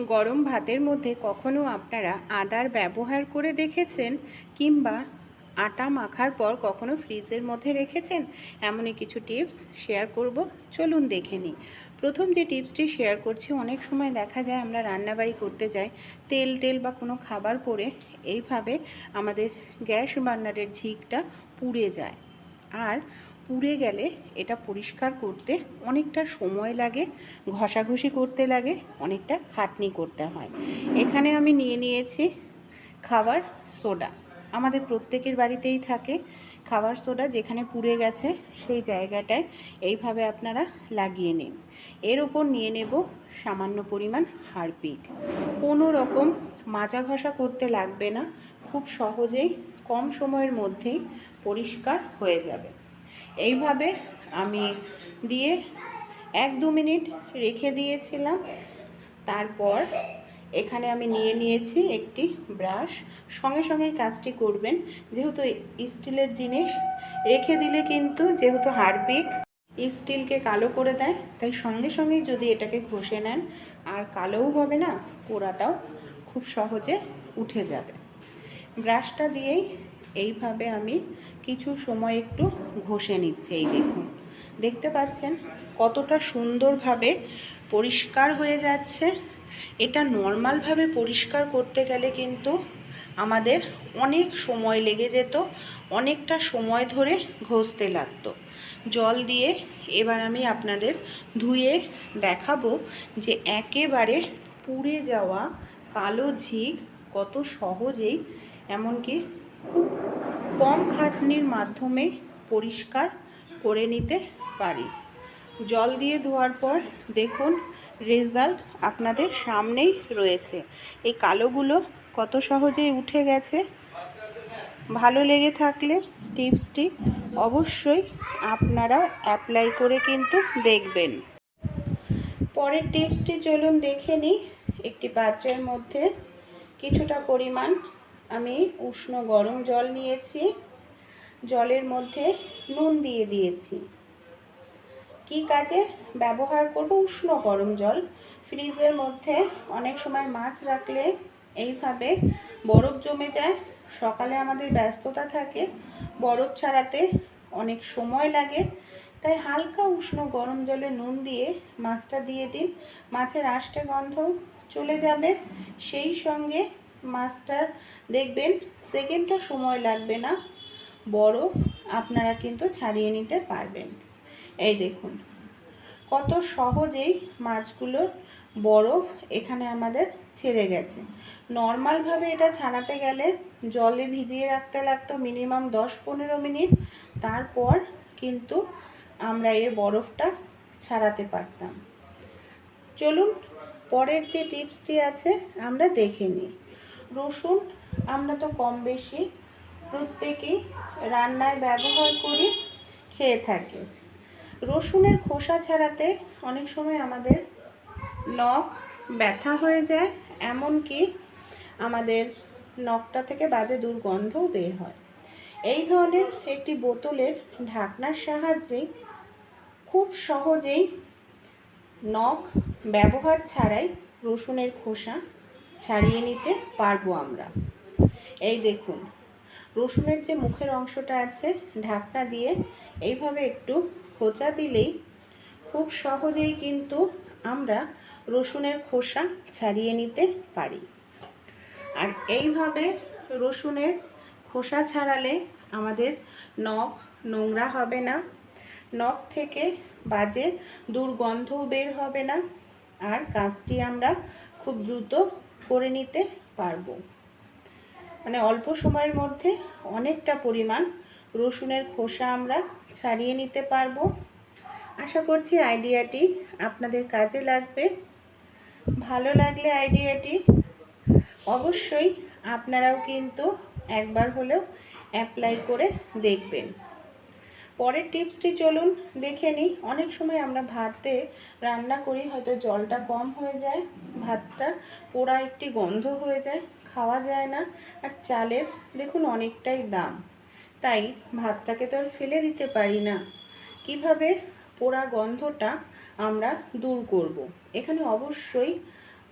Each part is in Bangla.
গরম ভাতের মধ্যে কখনো আপনারা আদার ব্যবহার করে দেখেছেন? কিংবা আটা মাখার পর কখনো ফ্রিজের মধ্যে রেখেছেন? এমনই কিছু টিপস শেয়ার করব, চলুন দেখে নিই। প্রথম যে টিপসটি শেয়ার করছি, অনেক সময় দেখা যায় আমরা রান্নাবাড়ি করতে যাই, তেল টেল বা কোনো খাবার পরে এইভাবে আমাদের গ্যাস বার্নারের ঝিকটা পুড়ে যায়। আর পুড়ে গেলে এটা পরিষ্কার করতে অনেকটা সময় লাগে, ঘষাঘষি করতে লাগে, অনেকটা খাটনি করতে হয়। এখানে আমি নিয়ে নিয়েছি খাবার সোডা। আমাদের প্রত্যেকের বাড়িতেই থাকে খাবার সোডা, যেখানে পুড়ে গেছে সেই জায়গাটায় এইভাবে আপনারা লাগিয়ে নিন। এর ওপর নিয়ে নেব সামান্য পরিমাণ হারপিক কোনো রকম মাজা ঘষা করতে লাগবে না, খুব সহজেই কম সময়ের মধ্যেই পরিষ্কার হয়ে যাবে। এইভাবে আমি দিয়ে এক দু মিনিট রেখে দিয়েছিলাম। তারপর এখানে আমি নিয়ে নিয়েছি একটি ব্রাশ। সঙ্গে সঙ্গে কাজটি করবেন। যেহেতু স্টিলের জিনিস, রেখে দিলে কিন্তু যেহেতু হারপিক, স্টিলকে কালো করে দেয়। তাই সঙ্গে সঙ্গেই যদি এটাকে ঘষে নেন, আর কালোও হবে না, পোড়াটাও খুব সহজে উঠে যাবে। ব্রাশটা দিয়েই এইভাবে আমি কিছু সময় একটু ঘষে নিচ্ছি, এই দেখুন। দেখতে পাচ্ছেন কতটা সুন্দরভাবে পরিষ্কার হয়ে যাচ্ছে। এটা নর্মালভাবে পরিষ্কার করতে গেলে কিন্তু আমাদের অনেক সময় লেগে যেত, অনেকটা সময় ধরে ঘষতে লাগতো। জল দিয়ে এবার আমি আপনাদের ধুয়ে দেখাবো যে একেবারে পুড়ে যাওয়া কালো ঝিক কত সহজেই এমনকি খুব কম খাটনির মাধ্যমে পরিষ্কার করে নিতে পারি। জল দিয়ে ধোয়ার পর দেখুন, রেজাল্ট আপনাদের সামনেই রয়েছে। এই কালোগুলো কত সহজেই উঠে গেছে। ভালো লেগে থাকলে টিপসটি অবশ্যই আপনারা অ্যাপ্লাই করে কিন্তু দেখবেন। পরের টিপসটি চলুন দেখে নিই। একটি বাচ্চার মধ্যে কিছুটা পরিমাণ আমি উষ্ণ গরম জল নিয়েছি। জলের মধ্যে নুন দিয়ে দিয়েছি। কি কাজে ব্যবহার করব? উষ্ণ গরম জল। ফ্রিজের মধ্যে অনেক সময় মাছ রাখলে এইভাবে বরফ জমে যায়। সকালে আমাদের ব্যস্ততা থাকে। বরফ ছাড়াতে অনেক সময় লাগে। তাই হালকা উষ্ণ গরম জলে নুন দিয়ে মাছটা দিয়ে দিন। মাছের আষ্টে গন্ধ চলে যাবে। সেই সঙ্গে মাছটার দেখবেন সেকেন্ডও সময় লাগবে না। বরফ আপনারা কিন্তু ছাড়িয়ে নিতে পারবেন। এই দেখুন, কত সহজেই মাছগুলোর বরফ এখানে আমাদের ছেড়ে গেছে। নর্মালভাবে এটা ছাড়াতে গেলে জলে ভিজিয়ে রাখতে লাগতো মিনিমাম দশ পনেরো মিনিট। তারপর কিন্তু আমরা এর বরফটা ছাড়াতে পারতাম। চলুন, পরের যে টিপসটি আছে, আমরা দেখে নিই। রসুন, আমরা তো কম বেশি প্রত্যেকেই রান্নায় ব্যবহার করি, খেয়ে থাকি। রসুনের খোসা ছাড়াতে অনেক সময় আমাদের নখ ব্যথা হয়ে যায়, এমনকি আমাদের নখটা থেকে বাজে দুর্গন্ধও বের হয়। এই ধরনের একটি বোতলের ঢাকনার সাহায্যে খুব সহজেই নখ ব্যবহার ছাড়াই রসুনের খোসা ছাড়িয়ে নিতে পারব আমরা। এই দেখুন, রসুনের যে মুখের অংশটা আছে, ঢাকনা দিয়ে এইভাবে একটু খোঁচা দিলেই খুব সহজেই কিন্তু আমরা রসুনের খোসা ছাড়িয়ে নিতে পারি। আর এইভাবে রসুনের খোসা ছাড়ালে আমাদের নখ নোংরা হবে না, নখ থেকে বাজে দুর্গন্ধও বের হবে না, আর কাজটি আমরা খুব দ্রুত করে নিতে পারব। মানে অল্প সময়ের মধ্যে অনেকটা পরিমাণ রসুনের খোসা আমরা ছাড়িয়ে নিতে পারব। আশা করছি আইডিয়াটি আপনাদের কাজে লাগবে। ভালো লাগলে আইডিয়াটি অবশ্যই আপনারাও কিন্তু একবার হলেও অ্যাপ্লাই করে দেখবেন। পরের টিপসটি চলুন দেখে নিই। অনেক সময় আমরা ভাতে রান্না করি, হয়তো জলটা কম হয়ে যায়, ভাতটা পোড়া একটি গন্ধ হয়ে যায়, খাওয়া যায় না, আর চালের দেখুন অনেকটাই দাম। তাই ভাতটাকে তো আর ফেলে দিতে পারি না। কীভাবে পোড়া গন্ধটা আমরা দূর করব। এখানে অবশ্যই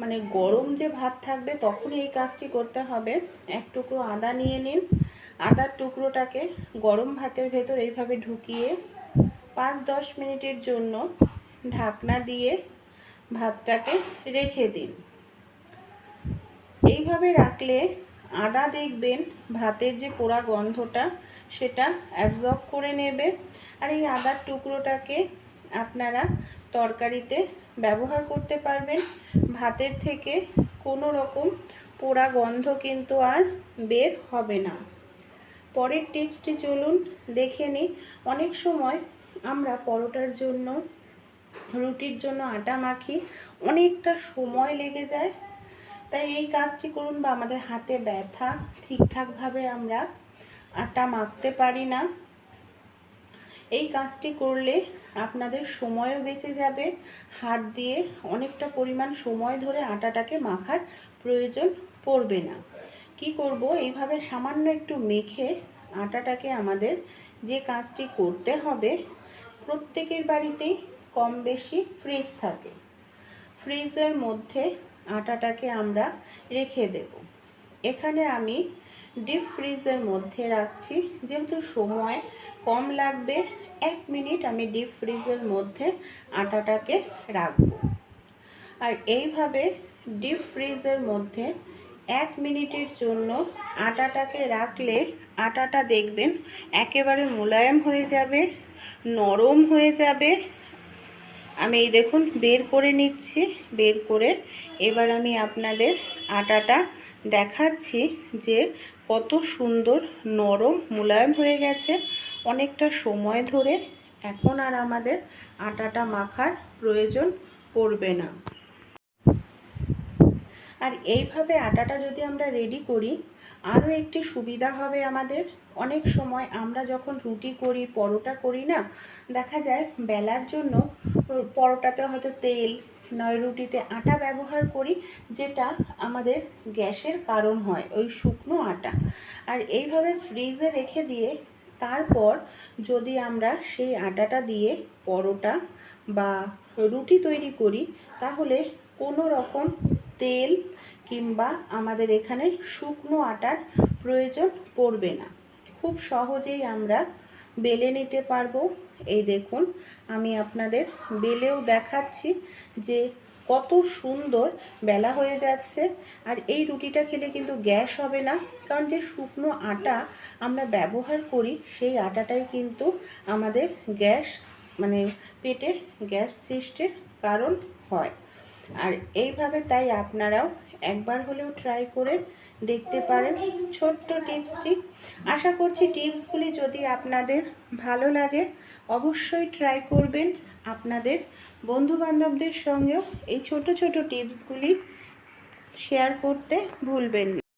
মানে গরম যে ভাত থাকবে তখন এই কাজটি করতে হবে। এক টুকরো আদা নিয়ে নিন আদার টুকরোটাকে গরম ভাতের ভেতর এইভাবে ঢুকিয়ে পাঁচ দশ মিনিটের জন্য ঢাকনা দিয়ে ভাতটাকে রেখে দিন। এইভাবে রাখলে আদা দেখবেন ভাতের যে পোড়া গন্ধটা সেটা অ্যাবজর্ব করে নেবে। আর এই আদার টুকরোটাকে আপনারা তরকারিতে ব্যবহার করতে পারবেন। ভাতের থেকে কোনো রকম পোড়া গন্ধ কিন্তু আর বের হবে না। পরের টিপসটি চলুন দেখে নিই। অনেক সময় আমরা পরোটার জন্য, রুটির জন্য আটা মাখি, অনেকটা সময় লেগে যায়। তাই এই কাজটি করুন বা আমাদের হাতে ব্যথা ঠিকঠাকভাবে আমরা আটা মাখতে পারি না। এই কাজটি করলে আপনাদের সময়ও বেঁচে যাবে। হাত দিয়ে অনেকটা পরিমাণ সময় ধরে আটাটাকে মাখার প্রয়োজন পড়বে না। কি করব? এইভাবে সামান্য একটু মেখে আটাটাকে আমাদের যে কাজটি করতে হবে, প্রত্যেকের বাড়িতেই কম বেশি ফ্রিজ থাকে। ফ্রিজের মধ্যে আটাটাকে আমরা রেখে দেব। এখানে আমি ডিপ ফ্রিজের মধ্যে রাখছি, যেহেতু সময় কম লাগবে, এক মিনিট আমি ডিপ ফ্রিজের মধ্যে আটাটাকে রাখব। আর এইভাবে ডিপ ফ্রিজের মধ্যে এক মিনিটের জন্য আটাটাকে রাখলে আটাটা দেখবেন একেবারে মোলায়েম হয়ে যাবে, নরম হয়ে যাবে। আমি এই দেখুন বের করে নিচ্ছি, বের করে এবার আমি আপনাদের আটাটা দেখাচ্ছি যে কত সুন্দর নরম মোলায়েম হয়ে গেছে। অনেকটা সময় ধরে এখন আর আমাদের আটাটা মাখার প্রয়োজন পড়বে না। আর এইভাবে আটাটা যদি আমরা রেডি করি, আরও একটি সুবিধা হবে আমাদের। অনেক সময় আমরা যখন রুটি করি, পরোটা করি না, দেখা যায় বেলার জন্য পরোটাতে হয়তো তেল, নয় রুটিতে আটা ব্যবহার করি, যেটা আমাদের গ্যাসের কারণ হয়, ওই শুকনো আটা। আর এইভাবে ফ্রিজে রেখে দিয়ে তারপর যদি আমরা সেই আটাটা দিয়ে পরোটা বা রুটি তৈরি করি, তাহলে কোনো রকম তেল কিংবা আমাদের এখানে শুকনো আটার প্রয়োজন পড়বে না। খুব সহজেই আমরা বেলে নিতে পারব। এই দেখুন, আমি আপনাদের বেলেও দেখাচ্ছি যে কত সুন্দর বেলা হয়ে যাচ্ছে। আর এই রুটিটা খেলে কিন্তু গ্যাস হবে না, কারণ যে শুকনো আটা আমরা ব্যবহার করি, সেই আটাটাই কিন্তু আমাদের গ্যাস মানে পেটে গ্যাস সৃষ্টির কারণ হয়। আর এইভাবে তাই আপনারাও একবার হলেও ট্রাই করে দেখতে পারেন ছোট্ট টিপসটি। আশা করছি টিপসগুলি যদি আপনাদের ভালো লাগে, অবশ্যই ট্রাই করবেন আপনাদের বন্ধুবান্ধবদের সঙ্গেও এই ছোট ছোট টিপসগুলি শেয়ার করতে ভুলবেন না।